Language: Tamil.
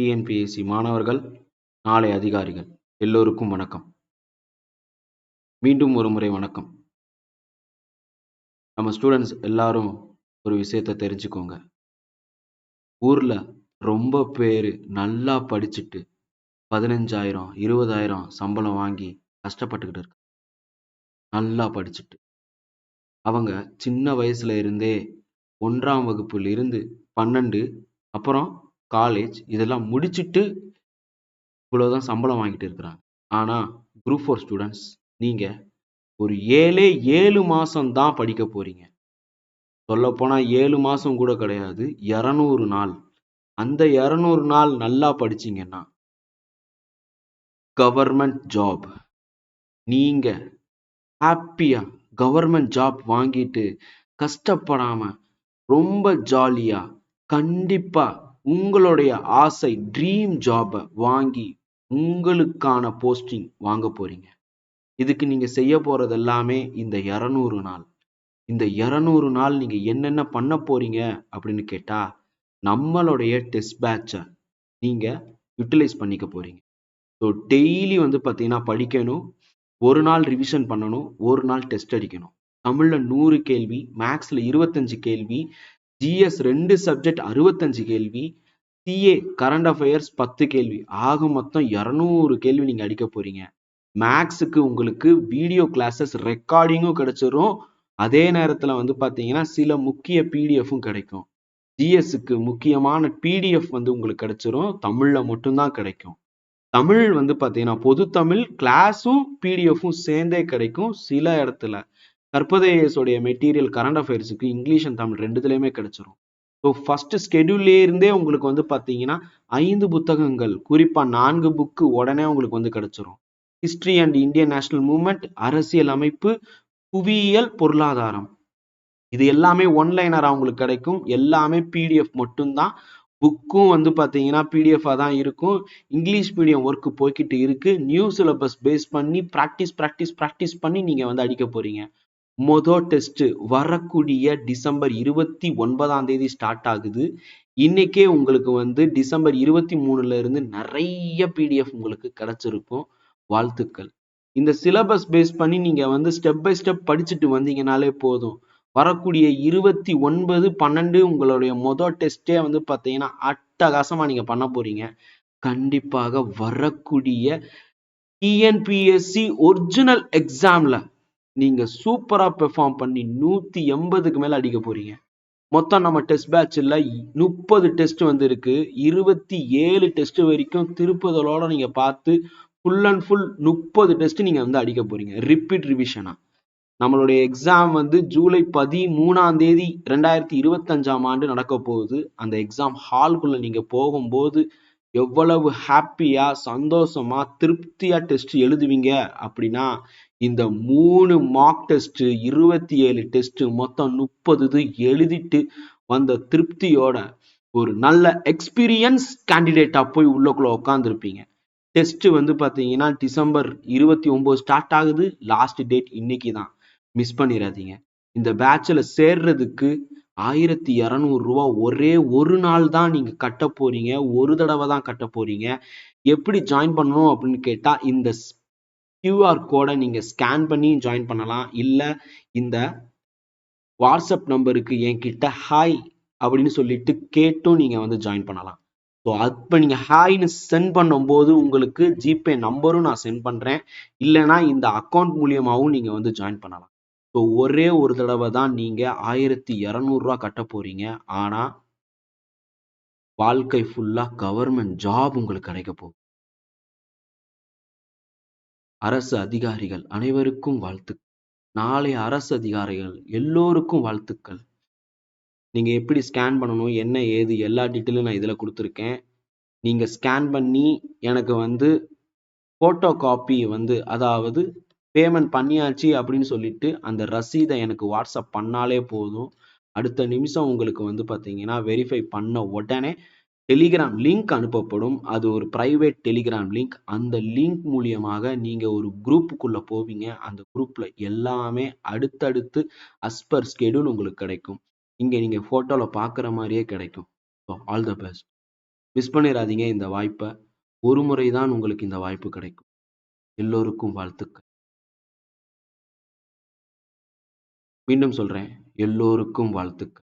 டிஎன்பிஎஸ்சி மாணவர்கள் நாளை அதிகாரிகள். எல்லோருக்கும் வணக்கம். மீண்டும் ஒரு முறை வணக்கம். நம்ம ஸ்டூடெண்ட்ஸ் எல்லாரும் ஒரு விஷயத்த தெரிஞ்சுக்கோங்க. ஊர்ல ரொம்ப பேர் நல்லா படிச்சுட்டு பதினஞ்சாயிரம் இருபதாயிரம் சம்பளம் வாங்கி கஷ்டப்பட்டுக்கிட்டு இருக்காங்க. நல்லா படிச்சுட்டு. அவங்க சின்ன வயசுல இருந்தே ஒன்றாம் வகுப்புல இருந்து பன்னெண்டு அப்புறம் காலேஜ் இதெல்லாம் முடிச்சுட்டு இவ்வளவுதான் சம்பளம் வாங்கிட்டு இருக்கிறாங்க. ஆனா குரூப் ஃபோர் ஸ்டூடெண்ட்ஸ் நீங்க ஒரு ஏழே ஏழு மாசம் தான் படிக்க போறீங்க. சொல்லப்போனால் போனா ஏழு மாசம் கூட கிடையாது இரநூறு நாள். அந்த இரநூறு நாள் நல்லா படிச்சீங்கன்னா கவர்மெண்ட் ஜாப் நீங்க ஹாப்பியா கவர்மெண்ட் ஜாப் வாங்கிட்டு கஷ்டப்படாம ரொம்ப ஜாலியா கண்டிப்பா உங்களுடைய ஆசை ட்ரீம் ஜாபை வாங்கி உங்களுக்கான போஸ்டிங் வாங்க போறீங்க. இதுக்கு நீங்க செய்ய போறது எல்லாமே இந்த இருநூறு நாள். இந்த இருநூறு நாள் நீங்க என்னென்ன பண்ண போறீங்க அப்படின்னு கேட்டா நம்மளுடைய டெஸ்ட் பேட்சை நீங்க யூட்டிலைஸ் பண்ணிக்க போறீங்க. ஸோ டெய்லி வந்து பார்த்தீங்கன்னா படிக்கணும் ஒரு நாள் ரிவிஷன் பண்ணணும் ஒரு நாள் டெஸ்ட் அடிக்கணும். தமிழ்ல நூறு கேள்வி மேக்ஸ்ல இருபத்தஞ்சு கேள்வி ஜிஎஸ் ரெண்டு சப்ஜெக்ட் அறுபத்தஞ்சு கேள்வி சிஏ கரண்ட் அஃபேர்ஸ் பத்து கேள்வி. ஆக மொத்தம் இரநூறு கேள்வி நீங்கள் அடிக்க போறீங்க. மேக்ஸுக்கு உங்களுக்கு வீடியோ கிளாஸஸ் ரெக்கார்டிங்கும் கிடைச்சிரும். அதே நேரத்தில் வந்து பார்த்தீங்கன்னா சில முக்கிய பிடிஎஃப்பும் கிடைக்கும். ஜிஎஸ்க்கு முக்கியமான பிடிஎஃப் வந்து உங்களுக்கு கிடைச்சிரும். தமிழில் மட்டும்தான் கிடைக்கும். தமிழ் வந்து பார்த்தீங்கன்னா பொது தமிழ் கிளாஸும் பிடிஎஃப்பும் சேர்ந்தே கிடைக்கும். சில இடத்துல கற்பதேசோடைய மெட்டீரியல் கரண்ட் அஃபேர்ஸுக்கு இங்கிலீஷ் அண்ட் தமிழ் ரெண்டுத்துலேயுமே கிடைச்சிரும். ஸோ ஃபஸ்ட்டு ஸ்கெடியூல்லே இருந்தே உங்களுக்கு வந்து பார்த்தீங்கன்னா ஐந்து புத்தகங்கள் குறிப்பாக நான்கு புக்கு உடனே உங்களுக்கு வந்து கிடச்சிரும். History and Indian national movement அரசியல் அமைப்பு புவியியல் பொருளாதாரம். இது எல்லாமே ஒன்லைனரா உங்களுக்கு கிடைக்கும். எல்லாமே பிடிஎஃப் மட்டும்தான். புக்கும் வந்து பார்த்தீங்கன்னா பிடிஎஃபாக தான் இருக்கும். இங்கிலீஷ் மீடியம் ஒர்க்கு போய்கிட்டு இருக்குது நியூ சிலபஸ் பேஸ் பண்ணி ப்ராக்டிஸ் ப்ராக்டிஸ் ப்ராக்டிஸ் பண்ணி நீங்கள் வந்து அடிக்க போகிறீங்க மொதல் டெஸ்ட் வரக்கூடிய டிசம்பர் இருபத்தி ஒன்பதாம் தேதி ஸ்டார்ட் ஆகுது. இன்னைக்கே உங்களுக்கு வந்து டிசம்பர் இருபத்தி மூணுல இருந்து நிறைய பிடிஎஃப் உங்களுக்கு கிடைச்சிருக்கும். வாழ்த்துக்கள். இந்த சிலபஸ் பேஸ் பண்ணி நீங்க வந்து ஸ்டெப் பை ஸ்டெப் படிச்சுட்டு வந்தீங்கனாலே போதும். வரக்கூடிய இருபத்தி ஒன்பது பன்னெண்டு உங்களுடைய மொதல் டெஸ்டே வந்து பார்த்தீங்கன்னா அட்டகாசமாக நீங்கள் பண்ண போறீங்க. கண்டிப்பாக வரக்கூடிய டிஎன்பிஎஸ்சி ஒரிஜினல் எக்ஸாமில் நீங்க சூப்பரா பெர்ஃபார்ம் பண்ணி நூத்தி எண்பதுக்கு மேல அடிக்க போறீங்க. மொத்தம் நம்ம டெஸ்ட் பேட்ச்ல முப்பது டெஸ்ட் வந்து இருக்கு இருபத்தி ஏழு டெஸ்ட் வரைக்கும் திருப்புதலோட நீங்க பார்த்து ஃபுல் அண்ட் ஃபுல் முப்பது டெஸ்ட் நீங்க வந்து அடிக்க போறீங்க. ரிப்பீட் ரிவிஷனா நம்மளுடைய எக்ஸாம் வந்து ஜூலை பதிமூணாம் தேதி ரெண்டாயிரத்தி இருபத்தஞ்சாம் ஆண்டு நடக்க போகுது. அந்த எக்ஸாம் ஹால்குள்ள நீங்க போகும்போது எவ்வளவு ஹாப்பியா சந்தோஷமா திருப்தியா டெஸ்ட் எழுதுவீங்க அப்படின்னா இந்த மூணு மார்க் டெஸ்ட் இருபத்தி ஏழு டெஸ்ட் மொத்தம் முப்பது இது எழுதிட்டு வந்த திருப்தியோட ஒரு நல்ல எக்ஸ்பீரியன்ஸ் கேண்டிடேட்டா போய் உள்ளக்குள்ள உட்காந்துருப்பீங்க டெஸ்ட் வந்து பாத்தீங்கன்னா டிசம்பர் இருபத்தி ஒன்பது ஸ்டார்ட் ஆகுது. லாஸ்ட் டேட் இன்னைக்கு தான். மிஸ் பண்ணிடாதீங்க இந்த பேட்சில் சேர்றதுக்கு ஆயிரத்தி இரநூறு ரூபா ஒரே ஒரு நாள் தான் நீங்க கட்ட போறீங்க. ஒரு தடவை தான் கட்ட போறீங்க. எப்படி ஜாயின் பண்ணணும் அப்படின்னு கேட்டா இந்த கியூஆர் கோடை நீங்கள் ஸ்கேன் பண்ணி ஜாயின் பண்ணலாம். இல்லை இந்த வாட்ஸ்அப் நம்பருக்கு என்கிட்ட ஹாய் அப்படின்னு சொல்லிட்டு கேட்டும் நீங்கள் வந்து ஜாயின் பண்ணலாம். ஸோ அப்போ நீங்கள் ஹாய்னு சென்ட் பண்ணும்போது உங்களுக்கு ஜிபே நம்பரும் நான் சென்ட் பண்ணுறேன் இல்லைன்னா இந்த அக்கௌண்ட் மூலியமாகவும் நீங்கள் வந்து ஜாயின் பண்ணலாம். ஸோ ஒரே ஒரு தடவை தான் நீங்கள் ஆயிரத்தி இரநூறுவா கட்ட போகிறீங்க ஆனால் வாழ்க்கை ஃபுல்லாக கவர்மெண்ட் ஜாப் உங்களுக்கு கிடைக்க போகுது. அரசு அதிகாரிகள் அனைவருக்கும் வாழ்த்து. நாளைய அரசு அதிகாரிகள் எல்லோருக்கும் வாழ்த்துக்கள். நீங்கள் எப்படி ஸ்கேன் பண்ணணும் என்ன ஏது எல்லா டீட்டெயிலும் நான் இதில் கொடுத்துருக்கேன். நீங்கள் ஸ்கேன் பண்ணி எனக்கு வந்து ஃபோட்டோ காப்பி வந்து அதாவது பேமெண்ட் பண்ணியாச்சு அப்படின்னு சொல்லிட்டு அந்த ரசீதை எனக்கு வாட்ஸ்அப் பண்ணாலே போதும். அடுத்த நிமிஷம் உங்களுக்கு வந்து பார்த்தீங்கன்னா வெரிஃபை பண்ண உடனே டெலிகிராம் லிங்க் அனுப்பப்படும். அது ஒரு ப்ரைவேட் டெலிகிராம் லிங்க் அந்த லிங்க் மூலியமாக நீங்கள் ஒரு குரூப்புக்குள்ள போவீங்க. அந்த குரூப்பில் எல்லாமே அடுத்தடுத்து அஸ் பர் ஸ்கெடியூல் உங்களுக்கு கிடைக்கும். இங்கே நீங்கள் ஃபோட்டோவில் பார்க்குற மாதிரியே கிடைக்கும். ஆல் த பெஸ்ட் மிஸ் பண்ணிடாதீங்க இந்த வாய்ப்பை. ஒரு முறைதான் உங்களுக்கு இந்த வாய்ப்பு கிடைக்கும். எல்லோருக்கும் வாழ்த்துக்கள். மீண்டும் சொல்கிறேன் எல்லோருக்கும் வாழ்த்துக்கள்.